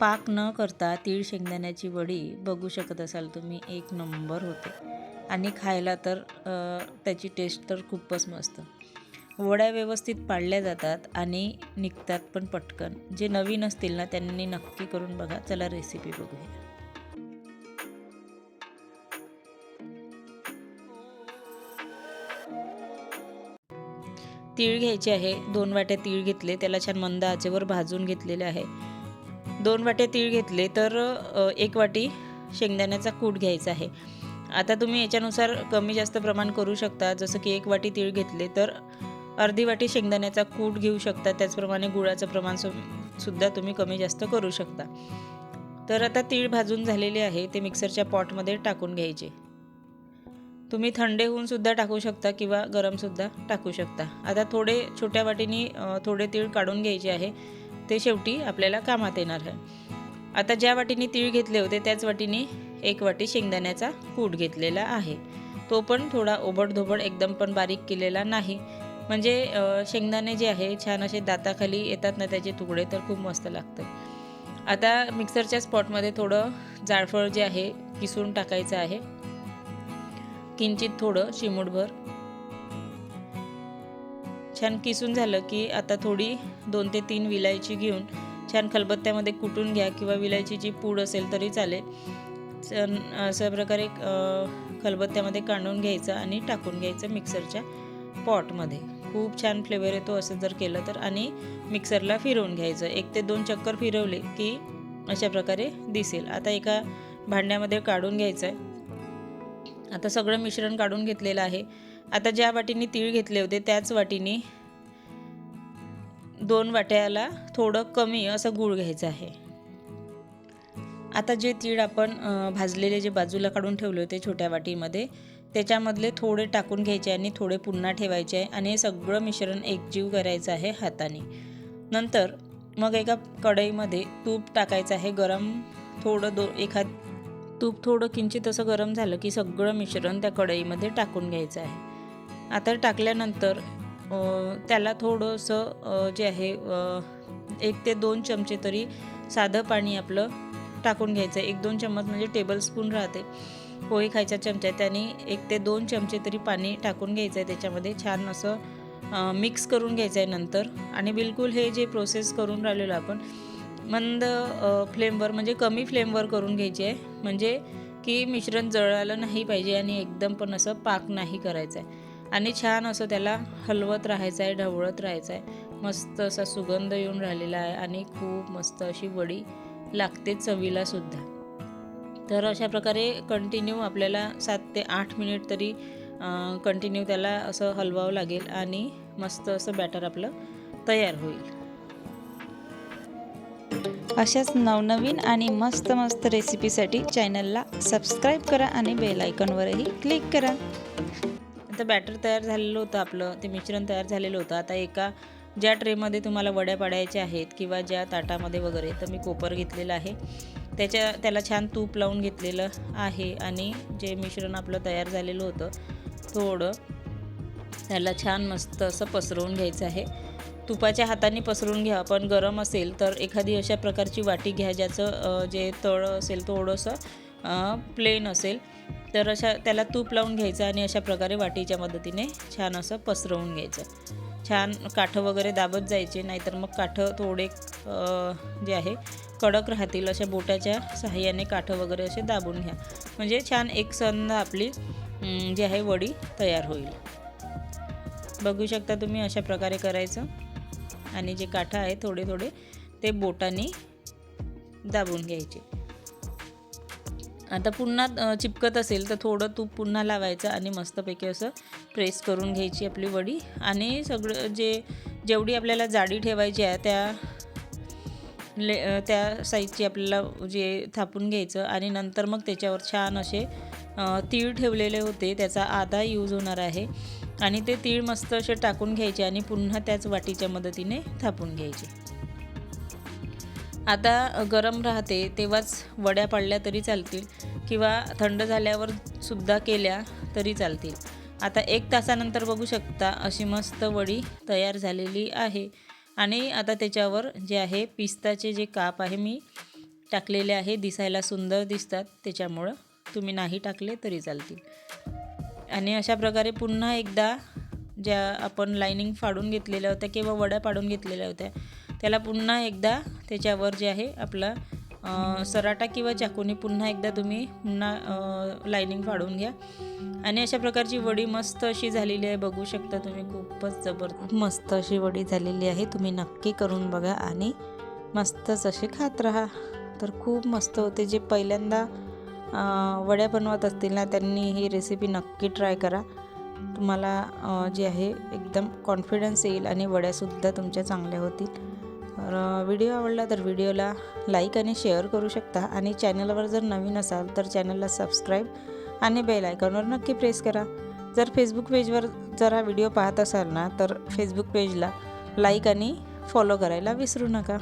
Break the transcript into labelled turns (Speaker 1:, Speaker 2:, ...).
Speaker 1: पाक न करता तीळ शेंगदाण्याची वडी बघू शकत असाल तुम्ही एक नंबर होते. आणि खायला तर त्याची टेस्ट तर खूपच मस्त. वड्या व्यवस्थित पाडल्या जातात आणि निघतात पण पटकन. जे नवीन असतील ना त्यांनी नक्की करून बघा. चला रेसिपी बघूया. तीळ घ्यायचे आहे. दोन वाट्या तीळ घेतले. त्याला छान मंद आचेवर भाजून घेतलेले आहे. दोन वाटे तीळ घेतले तर एक वाटी शेंगदाण्याचा कूट घ्यायचा आहे. आता तुम्ही याच्यानुसार कमी जास्त प्रमाण करू शकता. जसं की एक वाटी तीळ घेतले तर अर्धी वाटी शेंगदाण्याचा कूट घेऊ शकता. त्याचप्रमाणे गुळाचं प्रमाण सु सुद्धा तुम्ही कमी जास्त करू शकता. तर आता तीळ भाजून झालेले आहे. ते मिक्सरच्या पॉटमध्ये टाकून घ्यायचे. तुम्ही थंडे होऊन सुद्धा टाकू शकता किंवा गरमसुद्धा टाकू शकता. आता थोडे छोट्या वाटीनी थोडे तीळ काढून घ्यायचे आहे. ते शेवटी आपल्याला कामात येणार आहे. आता ज्या वाटीने तीळ घेतले होते त्याच वाटीने एक वाटी शेंगदाण्याचा कूट घेतलेला आहे. तो पण थोडा ओबडधोबड एकदम पण बारीक केलेला नाही. म्हणजे शेंगदाणे जे आहे छान असे दाताखाली येतात ना त्याचे तुकडे तर खूप मस्त लागतं आता मिक्सरच्या स्पॉटमध्ये थोडं जाळफळ जे आहे किसून टाकायचं आहे. किंचित थोडं चिमूटभर छान किसून झालं की आता थोडी दोन ते तीन विलायची घेऊन छान खलबत्त्यामध्ये कुटून घ्या किंवा विलायचीची पूड असेल तरी चालेल. अशा प्रकारे खलबत्त्यामध्ये काढून घ्यायचं आणि टाकून घ्यायचं मिक्सरच्या पॉटमध्ये. खूप छान फ्लेवर येतो असं जर केलं तर. आणि मिक्सरला फिरवून घ्यायचं. एक ते दोन चक्कर फिरवले की अशा प्रकारे दिसेल. आता एका भांड्यामध्ये काढून घ्यायचं आहे आता सगळं मिश्रण काढून घेतलेलं आहे. आता ज्या वाटीने तीळ घेतले होते त्याच वाटीने दोन वाट्याला थोडं कमी असं गूळ घ्यायचं आहे. आता जे तीळ आपण भाजलेले जे बाजूला काढून ठेवले होते छोट्या वाटीमध्ये त्याच्यामधले थोडे टाकून घ्यायचे आणि थोडे पुन्हा ठेवायचे आहे आणि हे सगळं मिश्रण एकजीव करायचं आहे हाताने. नंतर मग एका कढईमध्ये तूप टाकायचं आहे गरम थोडं दो एखाद तूप थोडं किंचित असं गरम झालं की सगळं मिश्रण त्या कढईमध्ये टाकून घ्यायचं आहे. आता टाकल्यानंतर त्याला थोडंसं जे आहे एक ते दोन चमचे तरी साधं पाणी आपलं टाकून घ्यायचं. एक दोन चम्मच म्हणजे टेबल स्पून राहते. पोळी खायच्या चमच्या त्याने एक ते दोन चमचे तरी पाणी टाकून घ्यायचं आहे त्याच्यामध्ये. छान असं मिक्स करून घ्यायचं आहे नंतर. आणि बिलकुल हे जे प्रोसेस करून राहिलेलो आपण मंद फ्लेमवर म्हणजे कमी फ्लेमवर करून घ्यायची आहे म्हणजे की मिश्रण जळालं नाही पाहिजे आणि एकदम पण असं पाक नाही करायचं आहे आणि छान असं त्याला हलवत राहायचं आहे ढवळत राहायचं आहे मस्त असा सुगंध येऊन राहिलेला आहे आणि खूप मस्त अशी वडी लागते चवीला सुद्धा. तर अशा प्रकारे कंटिन्यू आपल्याला सात ते आठ मिनिट तरी कंटिन्यू त्याला असं हलवावं लागेल आणि मस्त असं बॅटर आपलं तयार होईल.
Speaker 2: अशाच नवनवीन आणि मस्त मस्त रेसिपीसाठी चॅनलला सबस्क्राईब करा आणि बेल आयकॉनवरही क्लिक करा.
Speaker 1: आता बॅटर तयार झालेलं होतं आपलं ते मिश्रण तयार झालेलं होतं. आता एका ज्या ट्रेमध्ये तुम्हाला वड्या पाडायच्या आहेत किंवा ज्या ताटामध्ये वगैरे तर मी कोपर घेतलेलं आहे. त्याच्या त्याला छान तूप लावून घेतलेलं आहे आणि जे मिश्रण आपलं तयार झालेलं होतं थोडं त्याला छान मस्त असं पसरवून घ्यायचं आहे. तुपाच्या हाताने पसरून घ्या पण गरम असेल तर एखादी अशा प्रकारची वाटी घ्या ज्याचं जे तळ असेल थोडंसं प्लेन असेल. तर अशा त्याला तूप लावून घ्यायचं आणि अशा प्रकारे वाटीच्या मदतीने छान असं पसरवून घ्यायचं. छान काठं वगैरे दाबत जायचे नाहीतर मग काठं थोडे जे आहे कडक राहतील अशा बोटाच्या सहाय्याने काठं वगैरे असे दाबून घ्या. म्हणजे छान एक संद आपली जी आहे वडी तयार होईल. बघू शकता तुम्ही अशा प्रकारे करायचं. आणि जे काठं आहे थोडे थोडे ते बोटाने दाबून घ्यायचे. आता पुन्हा चिपकत असेल तर थोडं तूप पुन्हा लावायचं आणि मस्तपैकी असं प्रेस करून घ्यायची आपली वडी. आणि सगळं जे जेवढी आपल्याला जाडी ठेवायची आहे त्या ले त्या साईजची आपल्याला जे थापून घ्यायचं आणि नंतर मग त्याच्यावर छान असे तीळ ठेवलेले होते त्याचा आधा यूज होणार आहे. आणि ते तीळ मस्त असे टाकून घ्यायचे आणि पुन्हा त्याच वाटीच्या मदतीने थापून घ्यायचे. आता गरम राहते तेव्हाच वड्या पाडल्या तरी चालतील किंवा थंड झाल्यावर सुद्धा केल्या तरी चालतील. आता एक तासानंतर बघू शकता अशी मस्त वडी तयार झालेली आहे. आणि आता त्याच्यावर जे आहे पिस्ताचे जे काप आहे मी टाकलेले आहे. दिसायला सुंदर दिसतात. त्याच्यामुळं तुम्ही नाही टाकले तरी चालतील. आणि अशा प्रकारे पुन्हा एकदा ज्या आपण लाईनिंग फाडून घेतलेल्या होत्या किंवा वड्या पाडून घेतलेल्या होत्या त्याला पुन्हा एकदा त्याच्यावर जे आहे आपला सराटा किंवा चाकूने पुन्हा एकदा तुम्ही पुन्हा लाईनिंग फाडून घ्या. आणि अशा प्रकारची वडी मस्त अशी झालेली आहे बघू शकता तुम्ही. खूपच जबरदस्त. मस्त अशी वडी झालेली आहे. तुम्ही नक्की करून बघा आणि मस्तच असे खात राहा. तर खूप मस्त होते. जे पहिल्यांदा वड्या बनवत असतील ना त्यांनी ही रेसिपी नक्की ट्राय करा. तुम्हाला जे आहे एकदम कॉन्फिडन्स येईल आणि वड्यासुद्धा तुमच्या चांगल्या होतील. तर व्हिडिओ आवडला तर व्हिडिओला लाईक आणि शेअर करू शकता. आणि चॅनलवर जर नवीन असाल तर चॅनलला सबस्क्राईब आणि बेल आयकॉनवर नक्की प्रेस करा. जर फेसबुक पेजवर जर हा व्हिडिओ पाहत असाल ना तर फेसबुक पेजला लाईक आणि फॉलो करायला विसरू नका.